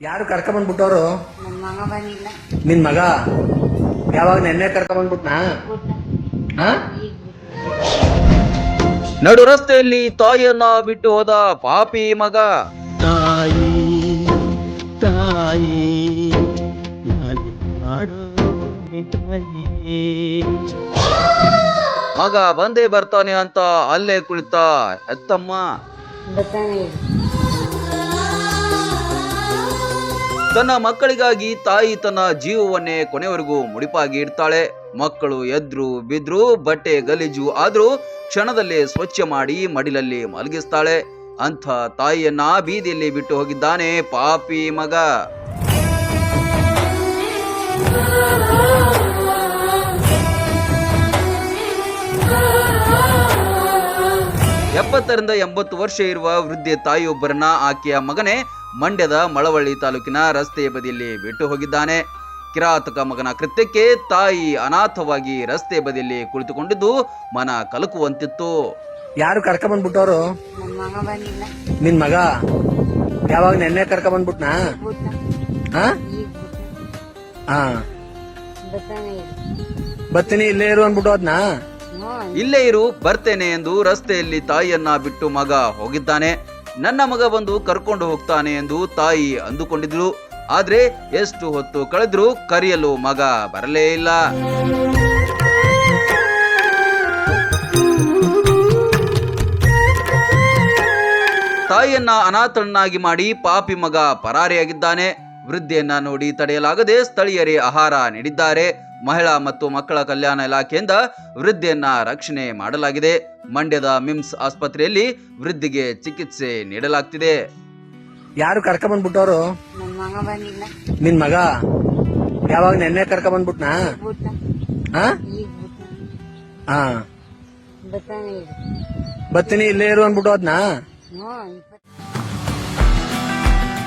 ಯಾರು ಕರ್ಕೊಂಬಂದ್ಬಿಟ್ಟವ್ರು? ನನ್ನ ಮಗ ಬಂದಿಲ್ಲ. ನಿನ್ ಮಗ? ಯಾವಾಗ ನೆನ್ನೆ ಕರ್ಕೊಂಬಂದ್ಬಿಟ್ನಾ? ಹಾ? ನಡು ರಸ್ತೆಯಲ್ಲಿ ತಾಯಿಯನ್ನ ಬಿಟ್ಟು ಹೋದ ಪಾಪಿ ಮಗ. ತಾಯಿ ತಾಯಿ ಮಗ ಬಂದೇ ಬರ್ತಾನೆ ಅಂತ ಅಲ್ಲೇ ಕುಳಿತ ಎತ್ತಮ್ಮ. ತನ್ನ ಮಕ್ಕಳಿಗಾಗಿ ತಾಯಿ ತನ್ನ ಜೀವವನ್ನೇ ಕೊನೆವರೆಗೂ ಮುಡಿಪಾಗಿ ಇಡ್ತಾಳೆ. ಮಕ್ಕಳು ಎದ್ರು ಬಿದ್ರು, ಬಟ್ಟೆ ಗಲೀಜು ಆದ್ರೂ ಕ್ಷಣದಲ್ಲೇ ಸ್ವಚ್ಛ ಮಾಡಿ ಮಡಿಲಲ್ಲಿ ಮಲಗಿಸ್ತಾಳೆ. ಅಂಥ ತಾಯಿಯನ್ನ ಬೀದಿಯಲ್ಲಿ ಬಿಟ್ಟು ಹೋಗಿದ್ದಾನೆ ಪಾಪಿ ಮಗ. ಎಪ್ಪತ್ತರಿಂದ ಎಂಬತ್ತು ವರ್ಷ ಇರುವ ವೃದ್ಧೆ ತಾಯಿಯೊಬ್ಬರನ್ನ ಆಕೆಯ ಮಗನೇ ಮಂಡ್ಯದ ಮಳವಳ್ಳಿ ತಾಲೂಕಿನ ರಸ್ತೆಯ ಬದಿಯಲ್ಲಿ ಬಿಟ್ಟು ಹೋಗಿದ್ದಾನೆ. ಕಿರಾತಕ ಮಗನ ಕೃತ್ಯಕ್ಕೆ ತಾಯಿ ಅನಾಥವಾಗಿ ರಸ್ತೆ ಬದಿಯಲ್ಲಿ ಕುಳಿತುಕೊಂಡಿದ್ದು ಮನ ಕಲಕುವಂತಿತ್ತು. ಯಾರು ಮಗ ಬಂದಿಲ್ಲ. ನಿನ್ ಮಗ? ಯಾವಾಗ ನೆನ್ನೆ ಕರ್ಕ ಬಂದ್ಬಿಟ್ನಾ? ಬತ್ತೀನಿ ಇಲ್ಲೇ ಇರು ಅಂದ್ಬಿಟ್ಟು ಹೋದ್ನಾ? ಹ್ಞೂ ಇಲ್ಲೇ ಇರು, ಬರ್ತೇನೆ ಎಂದು ರಸ್ತೆಯಲ್ಲಿ ತಾಯಿಯನ್ನ ಬಿಟ್ಟು ಮಗ ಹೋಗಿದ್ದಾನೆ. ನನ್ನ ಮಗ ಬಂದು ಕರ್ಕೊಂಡು ಹೋಗ್ತಾನೆ ಎಂದು ತಾಯಿ ಅಂದುಕೊಂಡಿದ್ರು ಆದ್ರೆ ಎಷ್ಟು ಹೊತ್ತು ಕಳೆದ್ರು ಕರೆಯಲು ಮಗ ಬರಲೇ ಇಲ್ಲ. ತಾಯಿಯನ್ನ ಅನಾಥನ್ನಾಗಿ ಮಾಡಿ ಪಾಪಿ ಮಗ ಪರಾರಿಯಾಗಿದ್ದಾನೆ. ವೃದ್ಧೆಯನ್ನ ನೋಡಿ ತಡೆಯಲಾಗದೆ ಸ್ಥಳೀಯರೇ ಆಹಾರ ನೀಡಿದ್ದಾರೆ. ಮಹಿಳಾ ಮತ್ತು ಮಕ್ಕಳ ಕಲ್ಯಾಣ ಇಲಾಖೆಯಿಂದ ವೃದ್ಧಿಯನ್ನ ರಕ್ಷಣೆ ಮಾಡಲಾಗಿದೆ. ಮಂಡ್ಯದ ಮಿಮ್ಸ್ ಆಸ್ಪತ್ರೆಯಲ್ಲಿ ವೃದ್ಧಿಗೆ ಚಿಕಿತ್ಸೆ ನೀಡಲಾಗ್ತಿದೆ. ಯಾರು ಕರ್ಕೊಂಬಂದ್ಬಿಟ್ಟವ್ರು? ನನ್ನ ಮಗ ಬಂದಿಲ್ಲ ನಿನ್ ಮಗ? ಯಾವಾಗ ನೆನ್ನೆ ಕರ್ಕ ಬಂದ್ಬಿಟ್ನಾ ಹಾ ಬತ್ತೀನಿ ಇಲ್ಲೇ ಇರು ಅನ್ಬಿಟ್ಟು ಅದ್ನಾ